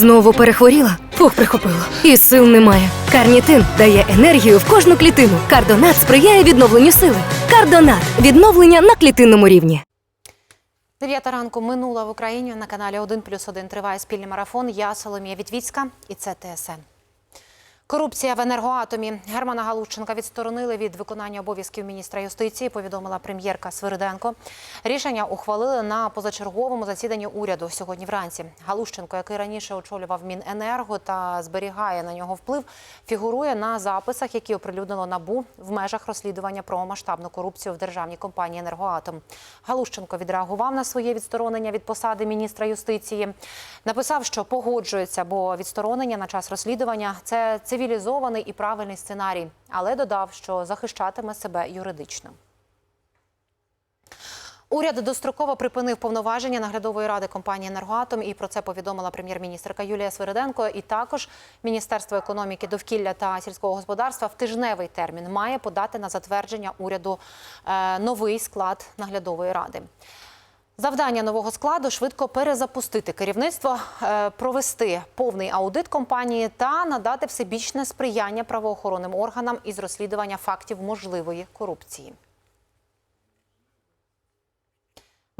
Знову перехворіла? Фух, прихопило. І сил немає. Карнітин дає енергію в кожну клітину. Кардонат сприяє відновленню сили. Кардонат відновлення на клітинному рівні. Дев'ята ранку минула в Україні на каналі 1 плюс 1 триває спільний марафон. Я Соломія Вітвіцька і це ТСН. Корупція в енергоатомі. Германа Галущенка відсторонили від виконання обов'язків міністра юстиції, повідомила прем'єрка Свириденко. Рішення ухвалили на позачерговому засіданні уряду сьогодні вранці. Галущенко, який раніше очолював Міненерго та зберігає на нього вплив, фігурує на записах, які оприлюднило набу в межах розслідування про масштабну корупцію в державній компанії Енергоатом. Галущенко відреагував на своє відсторонення від посади міністра юстиції. Написав, що погоджується, бо відсторонення на час розслідування це цивілізований і правильний сценарій, але додав, що захищатиме себе юридично. Уряд достроково припинив повноваження наглядової ради компанії «Енергоатом» і про це повідомила прем'єр-міністрка Юлія Свириденко. І також Міністерство економіки, довкілля та сільського господарства в тижневий термін має подати на затвердження уряду е, новий склад наглядової ради. Завдання нового складу швидко перезапустити керівництво, е, провести повний аудит компанії та надати всебічне сприяння правоохоронним органам із розслідування фактів можливої корупції.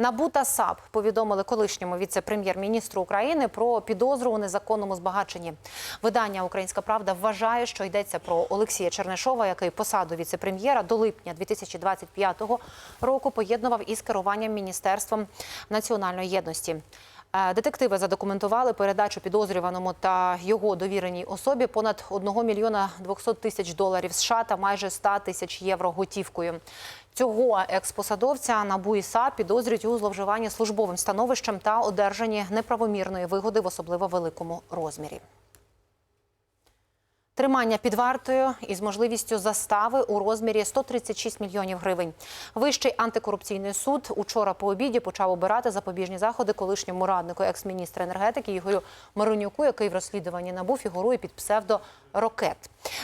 НАБУ та САП повідомили колишньому віце-прем'єр-міністру України про підозру у незаконному збагаченні. Видання Українська Правда вважає, що йдеться про Олексія Чернишова, який посаду віце-прем'єра до липня 2025 року поєднував із керуванням міністерством національної єдності. Е, Детективи задокументували передачу підозрюваному та його довіреній особі понад 1 мільйона 200 тисяч доларів США та майже 100 тисяч євро готівкою. Цього експосадовця НАБУ і САП підозрюють у зловживанні службовим становищем та одержанні неправомірної вигоди в особливо великому розмірі. Тримання під вартою із можливістю застави у розмірі 136 мільйонів гривень. Вищий антикорупційний суд учора по обіді почав обирати запобіжні заходи колишньому раднику екс-міністра енергетики Ігорю Маронюку, який в розслідуванні набу фігурує під псевдо Рокет.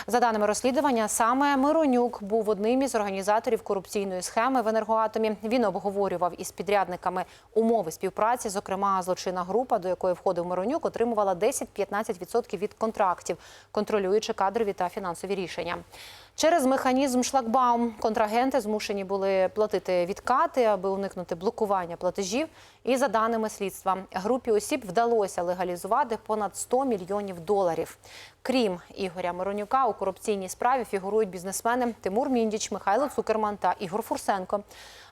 За даними розслідування, саме Миронюк був одним із організаторів корупційної схеми в енергоатомі. Він обговорював із підрядниками умови співпраці. Зокрема, злочинна група, до якої входив Миронюк, отримувала 10-15% від контрактів, контролюючи кадрові та фінансові рішення. Через механізм шлагбаум контрагенти змушені були платити відкати, аби уникнути блокування платежів. І за даними слідства, групі осіб вдалося легалізувати понад 100 мільйонів доларів. Крім Ігоря Миронюка, у корупційній справі фігурують бізнесмени Тимур Міндіч, Михайло Цукерман та Ігор Фурсенко.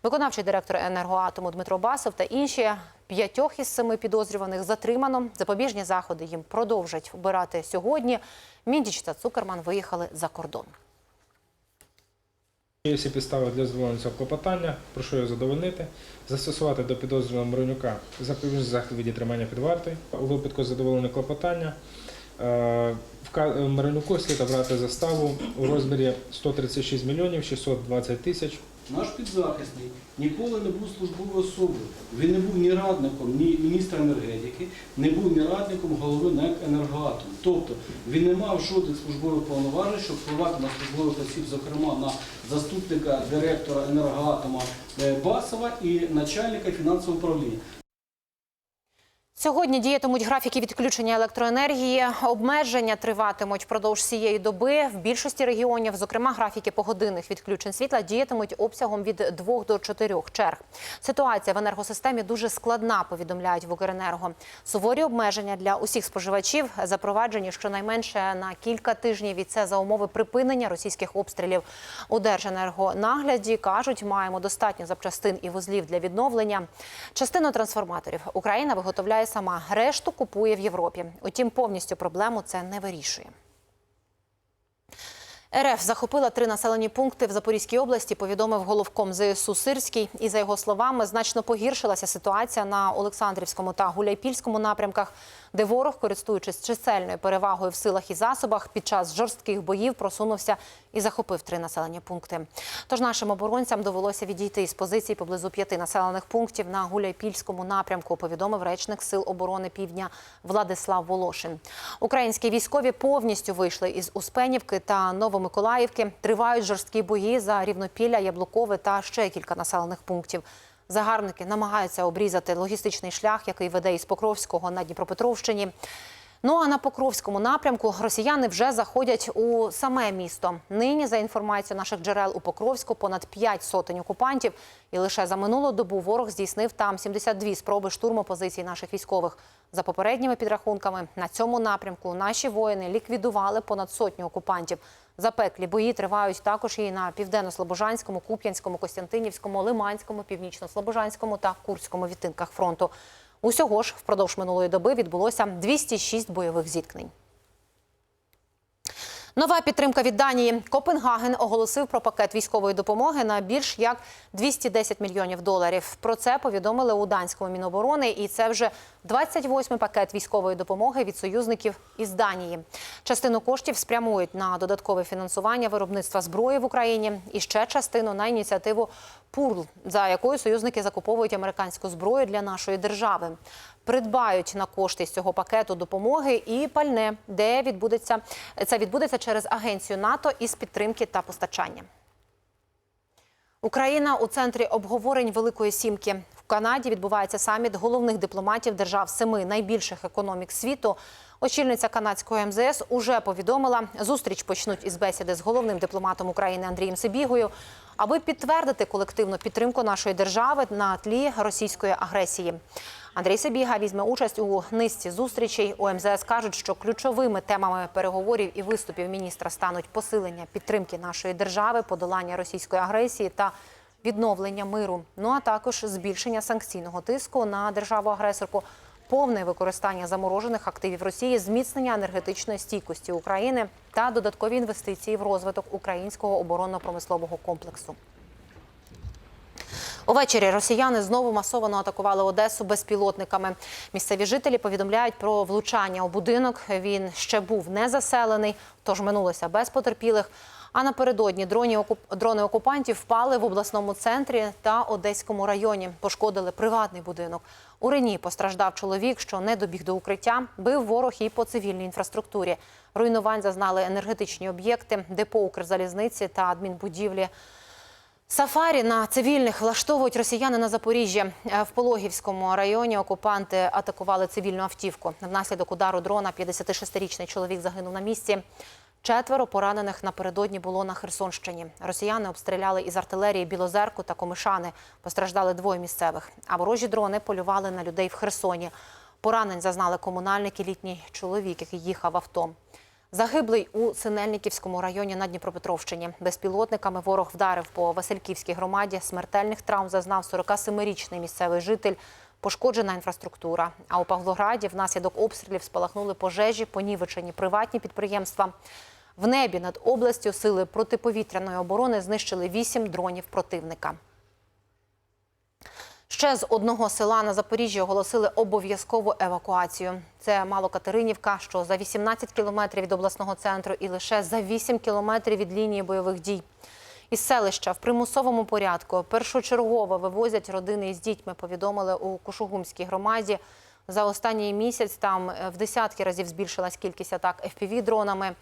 Виконавчий директор енергоатому Дмитро Басов та інші п'ятьох із семи підозрюваних затримано. Запобіжні заходи їм продовжать обирати сьогодні. Міндіч та Цукерман виїхали за кордон. Є всі підстави для задоволення цього клопотання, прошу його задовольнити, застосувати до підозрюваного Миронюка запобіжний захід від тримання під вартою. У випадку задоволення клопотання е, Миронюку слід обрати заставу у розмірі 136 мільйонів 620 тисяч Наш підзахисний ніколи не був службовою особою. Він не був ні радником, ні міністра енергетики, не був ні радником голови НЕК «Енергоатом». Тобто він не мав жодних службових повноважень, щоб впливати на службових осіб, зокрема на заступника директора енергоатома е, Басова і начальника фінансового управління. Сьогодні діятимуть графіки відключення електроенергії. Обмеження триватимуть впродовж цієї доби. В більшості регіонів, зокрема, графіки погодинних відключень світла діятимуть обсягом від 2 до 4 черг. Ситуація в енергосистемі дуже складна, повідомляють в Укренерго. Суворі обмеження для усіх споживачів запроваджені щонайменше на кілька тижнів. І це за умови припинення російських обстрілів. У Держенергонагляді кажуть, маємо достатньо запчастин і вузлів для відновлення. Частину трансформаторів Україна виготовляє сама, решту купує в Європі. Утім, повністю проблему це не вирішує. РФ захопила три населені пункти в Запорізькій області. Повідомив головком ЗСУ Сирський. І за його словами, значно погіршилася ситуація на Олександрівському та Гуляйпільському напрямках, де ворог, користуючись чисельною перевагою в силах і засобах, під час жорстких боїв просунувся і захопив три населені пункти. Тож нашим оборонцям довелося відійти із позицій поблизу п'яти населених пунктів на Гуляйпільському напрямку. Повідомив речник Сил оборони Півдня Владислав Волошин. Українські військові повністю вийшли із Успенівки та Новомиколаївки. Тривають жорсткі бої за Рівнопілля, Яблукове та ще кілька населених пунктів. Загарбники намагаються обрізати логістичний шлях, який веде із Покровського на Дніпропетровщині. Ну а на Покровському напрямку росіяни вже заходять у саме місто. Нині, за інформацією наших джерел у Покровську, понад 5 сотень окупантів. І лише за минулу добу ворог здійснив там 72 спроби штурму позицій наших військових. За попередніми підрахунками, на цьому напрямку наші воїни ліквідували понад сотню окупантів. Запеклі бої тривають також і на південно-слобожанському, Куп'янському, Костянтинівському, Лиманському, північно-слобожанському та Курському відтинках фронту. Усього ж впродовж минулої доби відбулося 206 бойових зіткнень. Нова підтримка від Данії. Копенгаген оголосив про пакет військової допомоги на більш як 210 мільйонів доларів. Про це повідомили у данському міноборони, і це вже 28-й пакет військової допомоги від союзників із Данії. Частину коштів спрямують на додаткове фінансування виробництва зброї в Україні і ще частину на ініціативу ПУРЛ, за якою союзники закуповують американську зброю для нашої держави. Придбають на кошти з цього пакету допомоги і пальне, де відбудеться це відбудеться через агенцію НАТО із підтримки та постачання. Україна у центрі обговорень Великої Сімки. В Канаді відбувається саміт головних дипломатів держав семи найбільших економік світу. Очільниця канадської МЗС уже повідомила, зустріч почнуть із бесіди з головним дипломатом України Андрієм Сибігою, аби підтвердити колективну підтримку нашої держави на тлі російської агресії. Андрій Сибіга візьме участь у низці зустрічей. У МЗС кажуть, що ключовими темами переговорів і виступів міністра стануть посилення підтримки нашої держави, подолання російської агресії та відновлення миру. Ну а також збільшення санкційного тиску на державу-агресорку, повне використання заморожених активів Росії, зміцнення енергетичної стійкості України та додаткові інвестиції в розвиток українського оборонно-промислового комплексу. Увечері росіяни знову масово атакували Одесу безпілотниками. Місцеві жителі повідомляють про влучання у будинок. Він ще був не заселений, тож минулося без потерпілих. А напередодні дрони окупантів впали в обласному центрі та Одеському районі. Пошкодили приватний будинок. У Рені постраждав чоловік, що не добіг до укриття. Бив ворог і по цивільній інфраструктурі. Руйнувань зазнали енергетичні об'єкти, депо Укрзалізниці та адмінбудівлі. Сафарі на цивільних влаштовують росіяни на Запоріжжі. Е, В Пологівському районі окупанти атакували цивільну автівку. Внаслідок удару дрона 56-річний чоловік загинув на місці. Четверо поранених напередодні було на Херсонщині. Росіяни обстріляли із артилерії Білозерку та Комишани. Постраждали двоє місцевих. А ворожі дрони полювали на людей в Херсоні. Поранень зазнали комунальники літній чоловік, який їхав авто. Загиблий у Синельниківському районі на Дніпропетровщині. Безпілотниками ворог вдарив по Васильківській громаді. Смертельних травм зазнав 47-річний місцевий житель. Пошкоджена інфраструктура. А у Павлограді внаслідок обстрілів спалахнули пожежі, понівечені приватні підприємства. В небі над областю сили протиповітряної оборони знищили вісім дронів противника. Ще з одного села на Запоріжжі оголосили обов'язкову евакуацію. Це Малокатеринівка, що за 18 кілометрів від обласного центру і лише за 8 кілометрів від лінії бойових дій. Із селища в примусовому порядку першочергово вивозять родини із дітьми, повідомили у Кушугумській громаді. За останній місяць там е, в десятки разів збільшилась кількість атак FPV-дронами.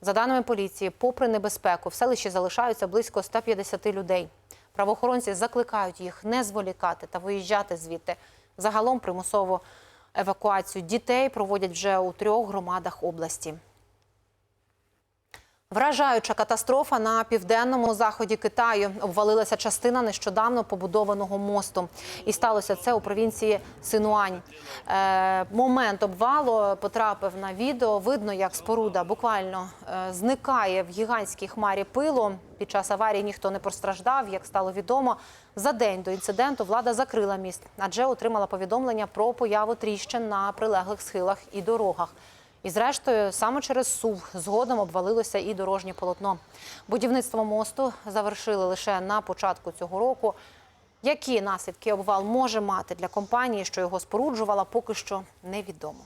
За даними поліції, попри небезпеку, в селищі залишаються близько 150 людей. Правоохоронці закликають їх не зволікати та виїжджати звідти. Загалом примусову евакуацію дітей проводять вже у трьох громадах області. Вражаюча катастрофа на південному заході Китаю обвалилася частина нещодавно побудованого мосту, і сталося це у провінції Синуань. Е, момент обвалу потрапив на відео. Видно, як споруда буквально е, зникає в гігантській хмарі пилу. Під час аварії ніхто не постраждав. Як стало відомо, за день до інциденту влада закрила міст, адже отримала повідомлення про появу тріщин на прилеглих схилах і дорогах. І зрештою, саме через сув згодом обвалилося і дорожнє полотно. Будівництво мосту завершили лише на початку цього року. Які наслідки обвал може мати для компанії, що його споруджувала, поки що невідомо.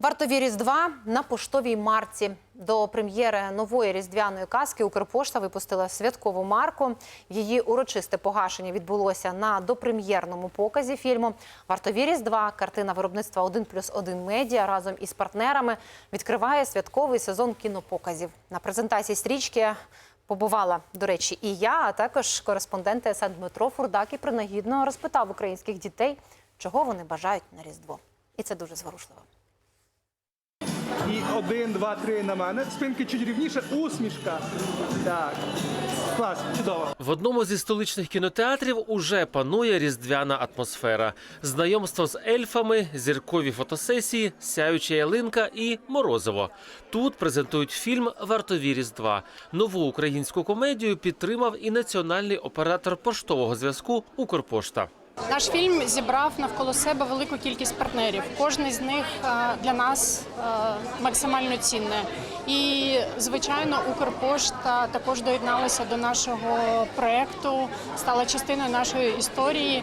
Вартові Різдва на поштовій марці. До прем'єри нової різдвяної казки Укрпошта випустила святкову марку. Її урочисте погашення відбулося на допрем'єрному показі фільму. Вартові Різдва, картина виробництва 1 плюс 1 медіа разом із партнерами відкриває святковий сезон кінопоказів. На презентації стрічки побувала, до речі, і я, а також кореспондент ТСН Дмитро Фурдак і принагідно розпитав українських дітей, чого вони бажають на Різдво. і це дуже зворушливо. І один, два, три на мене. Спинки чуть рівніше, усмішка. Так. Клас, чудово. В одному зі столичних кінотеатрів уже панує різдвяна атмосфера. Знайомство з ельфами, зіркові фотосесії, сяюча ялинка і морозиво. Тут презентують фільм Вартові Різдва. Нову українську комедію підтримав і національний оператор поштового зв'язку Укрпошта. Наш фільм зібрав навколо себе велику кількість партнерів. Кожний з них е, для нас е, максимально цінне. І звичайно, Укрпошта також доєдналася до нашого проекту, стала частиною нашої історії.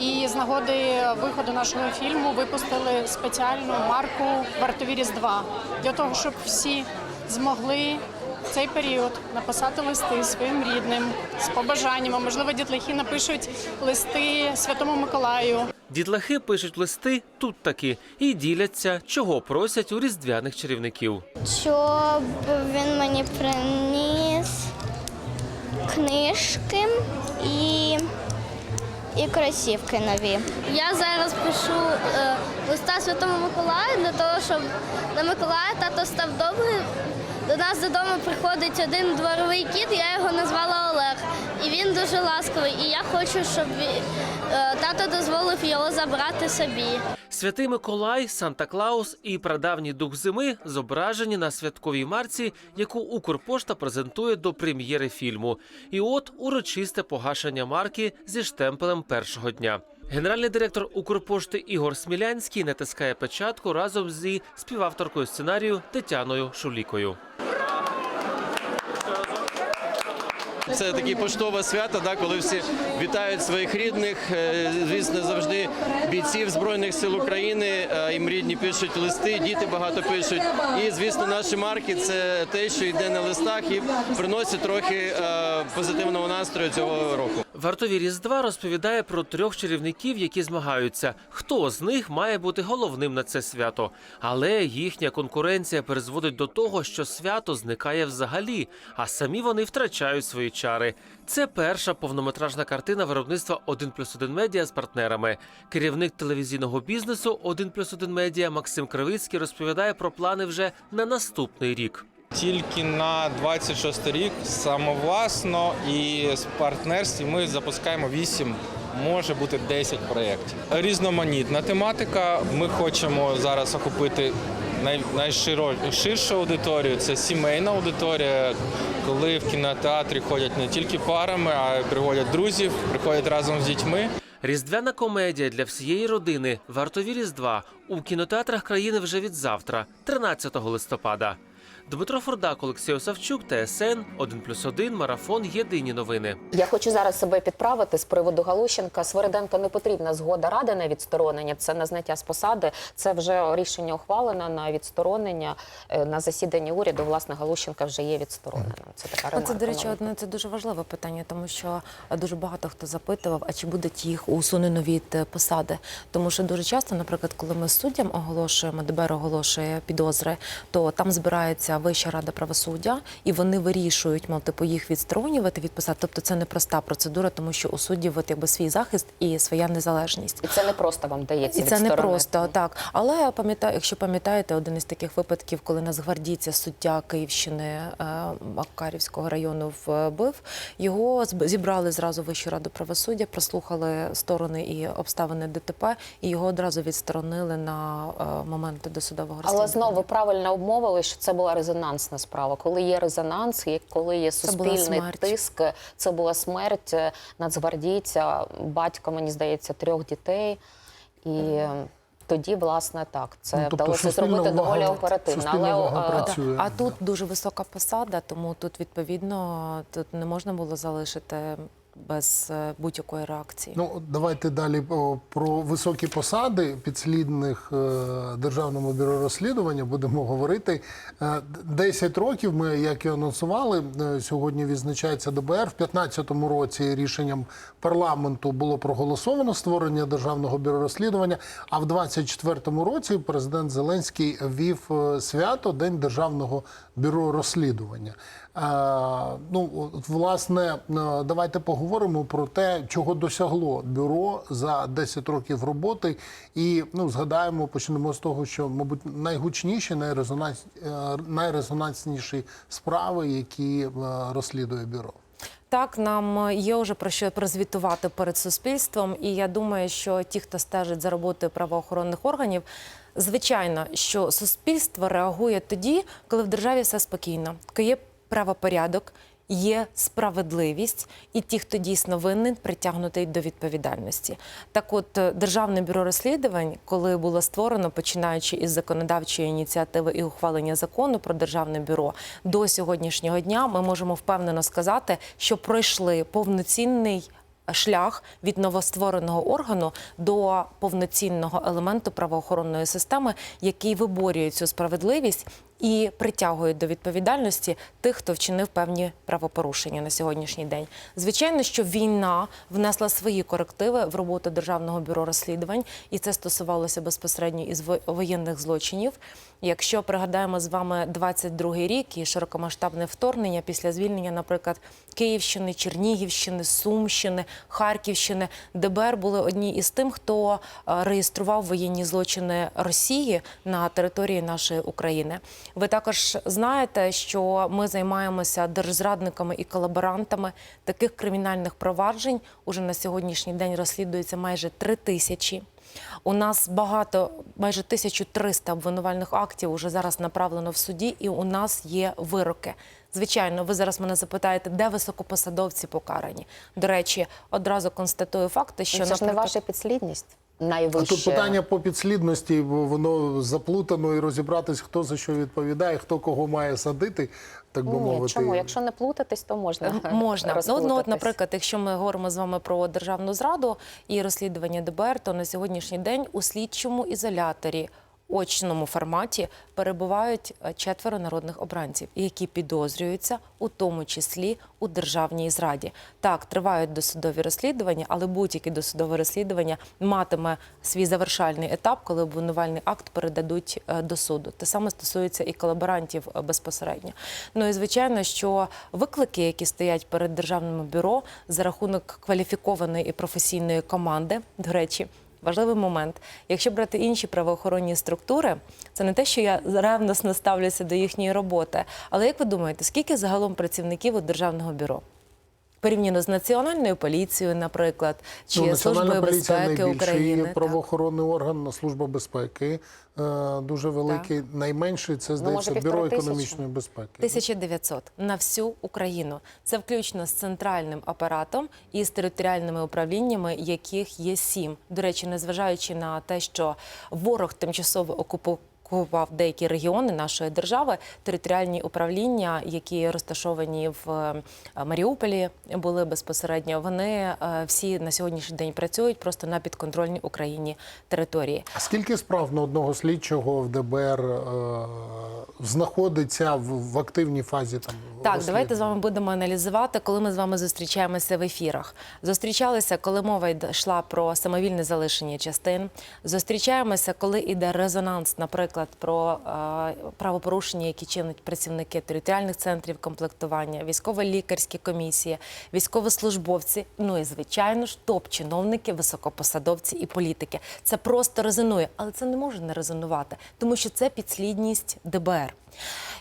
І з нагоди виходу нашого фільму випустили спеціальну марку Вартові Різдва для того, щоб всі змогли в цей період написати листи своїм рідним з побажаннями. Можливо, дітлахи напишуть листи Святому Миколаю. Дітлахи пишуть листи тут таки і діляться, чого просять у різдвяних чарівників. щоб він мені приніс книжки і, і кросівки нові. Я зараз пишу е, листа Святому Миколаю для того, щоб на Миколая тато став добрий. До нас додому приходить один дворовий кіт, я його назвала Олег. І він дуже ласковий. І я хочу, щоб е, тато дозволив його забрати собі. Святий Миколай, Санта Клаус і прадавній дух зими зображені на святковій марці, яку Укрпошта презентує до прем'єри фільму. І от урочисте погашення марки зі штемпелем першого дня. Генеральний директор Укрпошти Ігор Смілянський натискає печатку разом зі співавторкою сценарію Тетяною Шулікою. Це таке поштове свято, да, коли всі вітають своїх рідних. Е, Звісно, завжди бійців Збройних сил України. е, Їм рідні пишуть листи, діти багато пишуть. І звісно, наші марки це те, що йде на листах і приносить трохи е, позитивного настрою цього року. Вартові Різдва розповідає про трьох чарівників, які змагаються. Хто з них має бути головним на це свято? Але їхня конкуренція призводить до того, що свято зникає взагалі, а самі вони втрачають свої чари. Це перша повнометражна картина виробництва 1 плюс 1 медіа з партнерами. Керівник телевізійного бізнесу 1 плюс 1 медіа Максим Кривицький розповідає про плани вже на наступний рік. Тільки на 26 рік самовласно і з партнерстві ми запускаємо 8, може бути 10 проєктів. Різноманітна тематика. Ми хочемо зараз охопити най, найширшу аудиторію. Це сімейна аудиторія, коли в кінотеатрі ходять не тільки парами, а й приводять друзів, приходять разом з дітьми. Різдвяна комедія для всієї родини Вартові Різдва у кінотеатрах країни вже від завтра, 13 листопада. Дмитро Фордак, Олексій Осавчук, ТСН 1+,1, Марафон. Єдині новини. Я хочу зараз себе підправити з приводу Галущенка. Свириденко не потрібна згода ради на відсторонення. Це не зняття з посади. Це вже рішення ухвалено на відсторонення Е, на засіданні уряду. Власне, Галущенка вже є відстороненим. Це така ремарка. Це, до речі, одне це дуже важливе питання, тому що дуже багато хто запитував, а чи будуть їх усунено від е, посади. Тому що дуже часто, наприклад, коли ми суддям оголошуємо, ДБР оголошує підозри, то там збирається Вища рада правосуддя, і вони вирішують, мов типу їх відсторонювати від посад. Тобто це не проста процедура, тому що у суддів от, якби свій захист і своя незалежність. І це не просто вам дається. І це не просто так. Але пам'ятаю, якщо пам'ятаєте, один із таких випадків, коли нацгвардійця суддя Київщини е, Макарівського району вбив, його зібрали зразу Вищу раду правосуддя, прослухали сторони і обставини ДТП, і його одразу відсторонили на е, момент досудового Але знову ви правильно обмовили, що це була резонансна справа. Коли є резонанс, і коли є суспільний смерть. тиск, це була смерть е, нацгвардійця, батька, мені здається, трьох дітей. І е, тоді, власне, так, це Ну, тобто вдалося зробити доволі оперативно. Але увага е, працює. А тут дуже висока посада, тому тут відповідно тут не можна було залишити без е, будь-якої реакції. Ну, давайте далі про високі посади підслідних е, Державному бюро розслідування будемо говорити. Е, 10 років ми, як і анонсували, е, сьогодні відзначається ДБР. В 2015 році рішенням парламенту було проголосовано створення Державного бюро розслідування. А в 2024 році президент Зеленський ввів е, свято День Державного бюро розслідування. Ну, власне, е, давайте поговоримо про те, чого досягло бюро за 10 років роботи. І ну, згадаємо, почнемо з того, що, мабуть, найгучніші, найрезонанс... е, найрезонансніші справи, які е, розслідує бюро. Так, нам є вже про що прозвітувати перед суспільством, і я думаю, що ті, хто стежить за роботою правоохоронних органів, звичайно, що суспільство реагує тоді, коли в державі все спокійно, коли є правопорядок. Є справедливість, і ті, хто дійсно винен, притягнутий до відповідальності. Так, от е, державне бюро розслідувань, коли було створено, починаючи із законодавчої ініціативи і ухвалення закону про державне бюро до сьогоднішнього дня, ми можемо впевнено сказати, що пройшли повноцінний шлях від новоствореного органу до повноцінного елементу правоохоронної системи, який виборює цю справедливість і притягує до відповідальності тих, хто вчинив певні правопорушення на сьогоднішній день. Звичайно, що війна внесла свої корективи в роботу державного бюро розслідувань, і це стосувалося безпосередньо із воєнних злочинів. Якщо пригадаємо з вами 22-й рік і широкомасштабне вторгнення після звільнення, наприклад, Київщини, Чернігівщини, Сумщини, Харківщини, ДБР були одні із тим, хто е, реєстрував воєнні злочини Росії на території нашої України. Ви також знаєте, що ми займаємося держзрадниками і колаборантами. Таких кримінальних проваджень уже на сьогоднішній день розслідується майже три тисячі. У нас багато, майже 1300 обвинувальних актів уже зараз направлено в суді, і у нас є вироки. Звичайно, ви зараз мене запитаєте, де високопосадовці покарані. До речі, одразу констатую факти, що Це ж не ваша підслідність. А тут питання по підслідності, бо воно заплутано і розібратись, хто за що відповідає, хто кого має садити, так би Ні, мовити. чому? Якщо не плутатись, то можна. Можна. Ну, ну, от, наприклад, якщо ми говоримо з вами про державну зраду і розслідування ДБР, то на сьогоднішній день у слідчому ізоляторі. Очному форматі перебувають е, четверо народних обранців, які підозрюються у тому числі у державній зраді. Так, тривають досудові розслідування, але будь-яке досудове розслідування матиме свій завершальний етап, коли обвинувальний акт передадуть е, до суду. Те саме стосується і колаборантів е, безпосередньо. Ну і звичайно, що виклики, які стоять перед державним бюро за рахунок кваліфікованої і професійної команди, до речі. Важливий момент. Якщо брати інші правоохоронні структури, це не те, що я ревносно ставлюся до їхньої роботи. Але як ви думаєте, скільки загалом працівників у державного бюро? Порівняно з національною поліцією, наприклад, чи Ну, службою безпеки України? Правоохоронний орган, служба безпеки е, дуже великий. Найменший це здається може, бюро економічної безпеки. 1900 на всю Україну. Це включно з центральним апаратом і з територіальними управліннями, яких є сім. До речі, незважаючи на те, що ворог тимчасово окупував. Окупував деякі регіони нашої держави, територіальні управління, які розташовані в е, Маріуполі, були безпосередньо. Вони е, всі на сьогоднішній день працюють просто на підконтрольній Україні території. А скільки справ на одного слідчого в ДБР е, знаходиться в, в активній фазі там? Так, давайте з вами будемо аналізувати, коли ми з вами зустрічаємося в ефірах. Зустрічалися, коли мова йшла про самовільне залишення частин. Зустрічаємося, коли йде резонанс, наприклад, про е, правопорушення, які чинять працівники територіальних центрів комплектування, військово-лікарські комісії, військовослужбовці. Ну і звичайно ж, топ-чиновники, високопосадовці і політики. Це просто резонує, але це не може не резонувати, тому що це підслідність ДБР.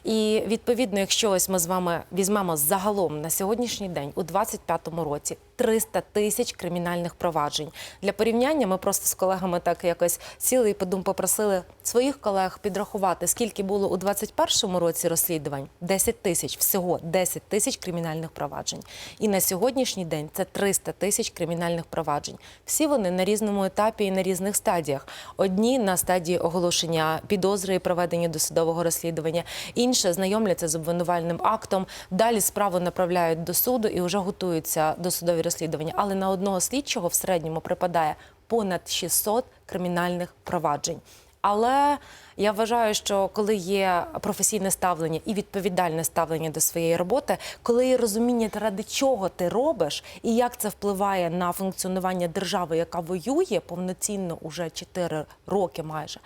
І відповідно, якщо ось ми з вами візьмемо загалом на сьогоднішній день у 25-му році 300 тисяч кримінальних проваджень. Для порівняння ми просто з колегами так якось сіли і подум попросили своїх колег підрахувати, скільки було у 21-му році розслідувань. 10 тисяч всього 10 тисяч кримінальних проваджень. І на сьогоднішній день це 300 тисяч кримінальних проваджень. Всі вони на різному етапі і на різних стадіях. Одні на стадії оголошення підозри і проведення досудового розслідування, інші знайомляться з обвинувальним актом. Далі справу направляють до суду і вже готуються досудові розслідування. Але на одного слідчого в середньому припадає понад 600 кримінальних проваджень. Але я вважаю, що коли є професійне ставлення і відповідальне ставлення до своєї роботи, коли є розуміння, ради чого ти робиш, і як це впливає на функціонування держави, яка воює повноцінно уже 4 роки майже,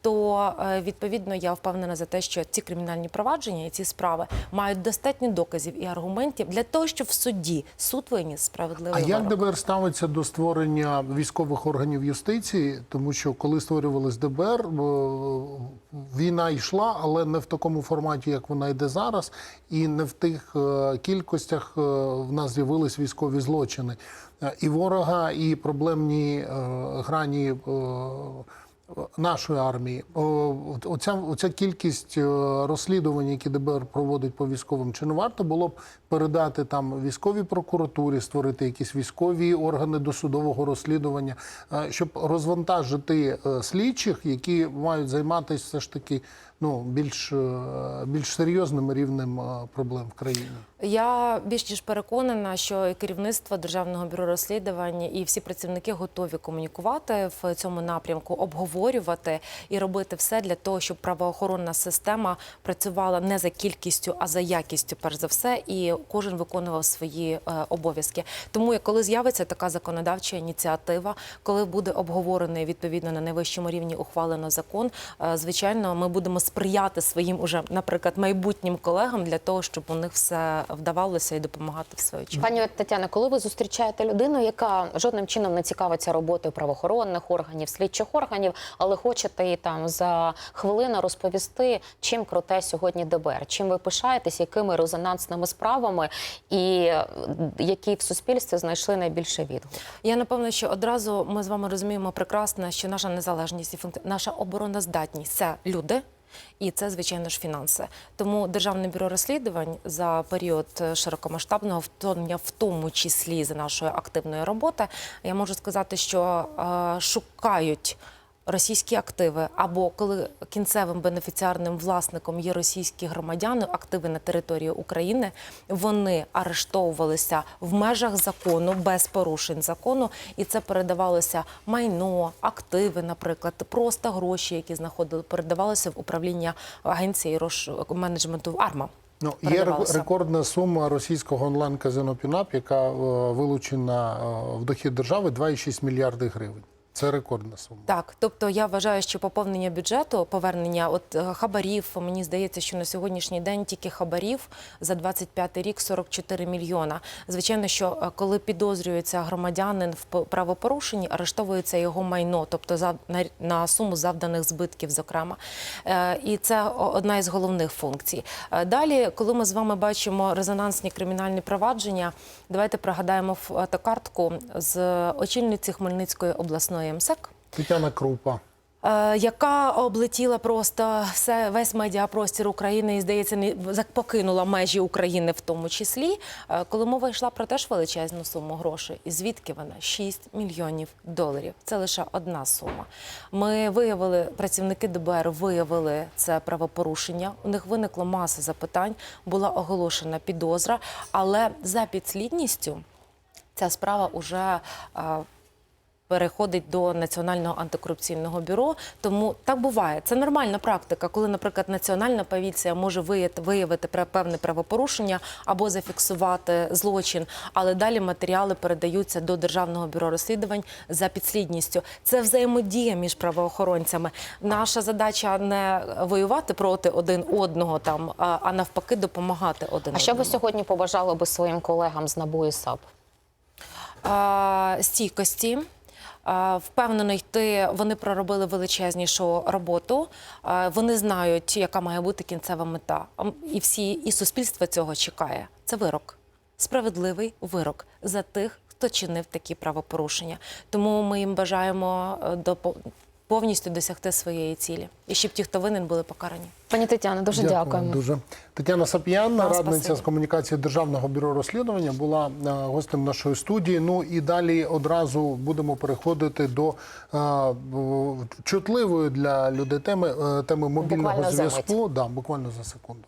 то е, відповідно я впевнена за те, що ці кримінальні провадження і ці справи мають достатньо доказів і аргументів для того, щоб в суді суд виніс А справедливий як вирок. ДБР ставиться до створення військових органів юстиції? Тому що коли створювалось ДБР, війна йшла, але не в такому форматі, як вона йде зараз, і не в тих е, кількостях е, в нас з'явились військові злочини. Е, І ворога, і проблемні грані. Нашої армії. Оця, оця кількість е, розслідувань, які ДБР проводить по військовим, чи не варто було б передати там військовій прокуратурі, створити якісь військові органи досудового розслідування, е, щоб розвантажити е, слідчих, які мають займатися все ж таки ну більш, е, більш серйозним рівнем е, проблем в країні. Я більш ніж переконана, що і керівництво державного бюро розслідувань і всі працівники готові комунікувати в цьому напрямку, обговорювати і робити все для того, щоб правоохоронна система працювала не за кількістю, а за якістю, перш за все, і кожен виконував свої е, обов'язки. Тому, коли з'явиться така законодавча ініціатива, коли буде обговорений відповідно на найвищому рівні ухвалено закон, звичайно, ми будемо сприяти своїм уже, наприклад, майбутнім колегам для того, щоб у них все вдавалося і допомагати в свою чергу. Пані Тетяна, коли ви зустрічаєте людину, яка жодним чином не цікавиться роботою правоохоронних органів, слідчих органів, але хочете їй там за хвилину розповісти, чим круте сьогодні ДБР, чим ви пишаєтесь, якими резонансними справами і які в суспільстві знайшли найбільше відгук? Я напевно, що одразу ми з вами розуміємо прекрасно, що наша незалежність і наша обороноздатність це люди. І це, звичайно ж, фінанси. Тому Державне бюро розслідувань за період е, широкомасштабного вторгнення, в тому числі за нашої активної роботи, я можу сказати, що е, шукають російські активи, або коли кінцевим бенефіціарним власником є російські громадяни, активи на території України, вони арештовувалися в межах закону без порушень закону, і це передавалося майно, активи, наприклад, просто гроші, які знаходили, передавалися в управління агенції менеджменту АРМА. Ну, є рекордна сума російського онлайн-казино Пінап, яка е, вилучена е, в дохід держави 2,6 мільярди гривень. Це рекордна сума. Так, тобто я вважаю, що поповнення бюджету, повернення от е, хабарів, мені здається, що на сьогоднішній день тільки хабарів за 25 рік 44 мільйона. Звичайно, що е, коли підозрюється громадянин в правопорушенні, арештовується його майно, тобто за на, на суму завданих збитків, зокрема. Е, і це одна із головних функцій. Е, Далі, коли ми з вами бачимо резонансні кримінальні провадження, давайте пригадаємо фотокартку з очільниці Хмельницької обласної МСЕК. Тетяна Крупа. е, Яка облетіла просто все весь медіапростір України і здається, не покинула межі України в тому числі, е, коли мова йшла про теж величезну суму грошей. І звідки вона? 6 мільйонів доларів. Це лише одна сума. Ми виявили, працівники ДБР виявили це правопорушення. У них виникло маса запитань, була оголошена підозра, але за підслідністю ця справа уже. Переходить до Національного антикорупційного бюро. Тому так буває. Це нормальна практика, коли, наприклад, національна поліція може виявити, певне правопорушення або зафіксувати злочин, але далі матеріали передаються до Державного бюро розслідувань за підслідністю. Це взаємодія між правоохоронцями. Наша задача не воювати проти один одного там, а навпаки, допомагати один А що ви сьогодні побажали би своїм колегам з НАБУ і САП? стійкості. Впевнено йти, вони проробили величезнішу роботу. Вони знають, яка має бути кінцева мета. І всі, і суспільство цього чекає. Це вирок, справедливий вирок за тих, хто чинив такі правопорушення. Тому ми їм бажаємо е, допо- повністю досягти своєї цілі, і щоб ті, хто винен, були покарані. Пані Тетяна, дуже дякуємо. Дуже Тетяна Сап'ян, радниця спасибі. з комунікації Державного бюро розслідування, була е, гостем нашої студії. Ну і далі одразу будемо переходити до а, чутливої для людей теми е, теми мобільного Буквально зв'язку. Да, буквально за секунду.